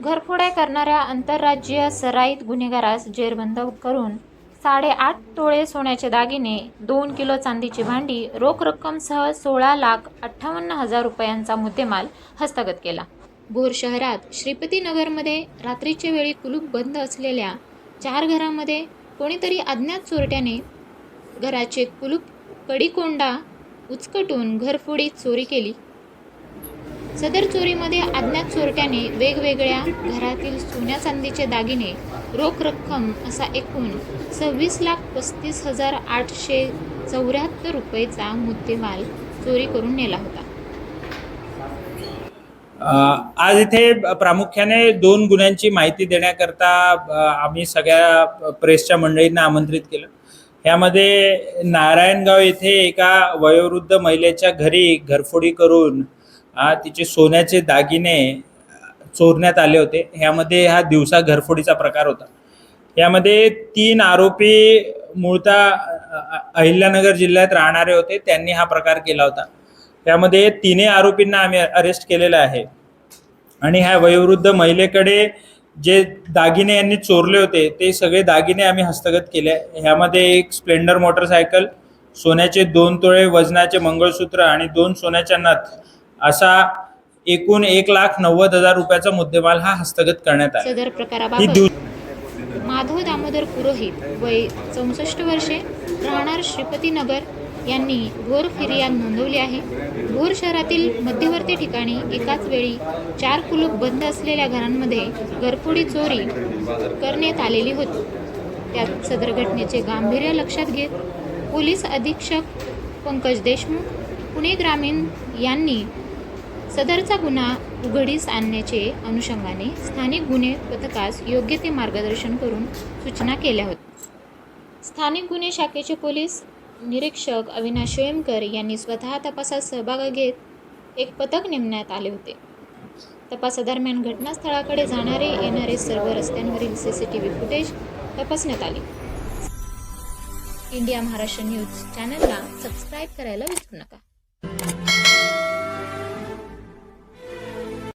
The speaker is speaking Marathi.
घरफोड्या करणाऱ्या आंतरराज्यीय सराईत गुन्हेगारास जेरबंद करून साडेआठ तोळे सोन्याचे दागिने दोन किलो चांदीची भांडी रोख रक्कमसह सोळा लाख अठ्ठावन्न हजार रुपयांचा मुद्देमाल हस्तगत केला. भोर शहरात श्रीपतीनगरमध्ये रात्रीच्या वेळी कुलूप बंद असलेल्या चार घरामध्ये कोणीतरी अज्ञात चोरट्याने घराचे कुलूप कडीकोंडा उचकटून घरफोडी चोरी केली. सदर चोरीमध्ये अज्ञात चोरट्याने वेगवेगळ्या घरातील सोन्या चांदीचे दागिने रोख रक्कम असा एकूण सव्वीस लाख पस्तीस हजार आठशे चौऱ्याहत्तर रुपयेचा मुद्देमाल चोरी करून नेला होता. आज इथे प्रामुख्याने दोन गुन्ह्यांची माहिती देण्याकरता आम्ही सगळ्या प्रेसच्या मंडळींना आमंत्रित केलं. यामध्ये नारायणगाव येथे एका वयोवृद्ध महिलेच्या घरी घरफोडी करून तिचे सोन्याचे दागिने चोरण्यात आले होते. ह्यामध्ये हा दिवसा घरफोडीचा प्रकार होता. यामध्ये तीन आरोपी मूळतः अहिल्यानगर जिल्ह्यात राहणारे होते. त्यांनी हा प्रकार केला होता. त्यामध्ये तिन्ही आरोपींना आम्ही अरेस्ट केलेलं आहे. आणि ह्या वयोवृद्ध महिलेकडे जे दागिने यांनी चोरले होते ते सगळे दागिने आम्ही हस्तगत केले. ह्यामध्ये एक स्प्लेंडर मोटरसायकल सोन्याचे दोन तोळे वजनाचे मंगळसूत्र आणि दोन सोन्याच्या नथ असा एकूण एक लाख नव्वद हजार रुपयाचा मुद्देमाल हा हस्तगत करण्यात आला. सदर प्रकाराबाबत माधव दामोदर पुरोहित वय चौसष्ट वर्षे राहणार श्रीपतीनगर यांनी भोर फिर्याद नोंदवली आहे. भोर शहरातील मध्यवर्ती ठिकाणी एकाच वेळी चार कुलूप बंद असलेल्या घरांमध्ये घरफोडी चोरी करण्यात आलेली होती. त्यात सदर घटनेचे गांभीर्य लक्षात घेत पोलीस अधीक्षक पंकज देशमुख पुणे ग्रामीण यांनी सदरचा गुन्हा उघडीस आणण्याचे अनुषंगाने स्थानिक गुन्हे पथकास योग्य ते मार्गदर्शन करून सूचना केल्या होत्या. स्थानिक गुन्हे शाखेचे पोलीस निरीक्षक अविनाश शेळमकर यांनी स्वतः तपासात सहभाग घेत एक पथक नेमण्यात आले होते. तपासादरम्यान घटनास्थळाकडे जाणारे येणारे सर्व रस्त्यांवरील C C T V footage तपासण्यात आले. इंडिया महाराष्ट्र न्यूज चॅनलला सबस्क्राईब करायला विसरू नका.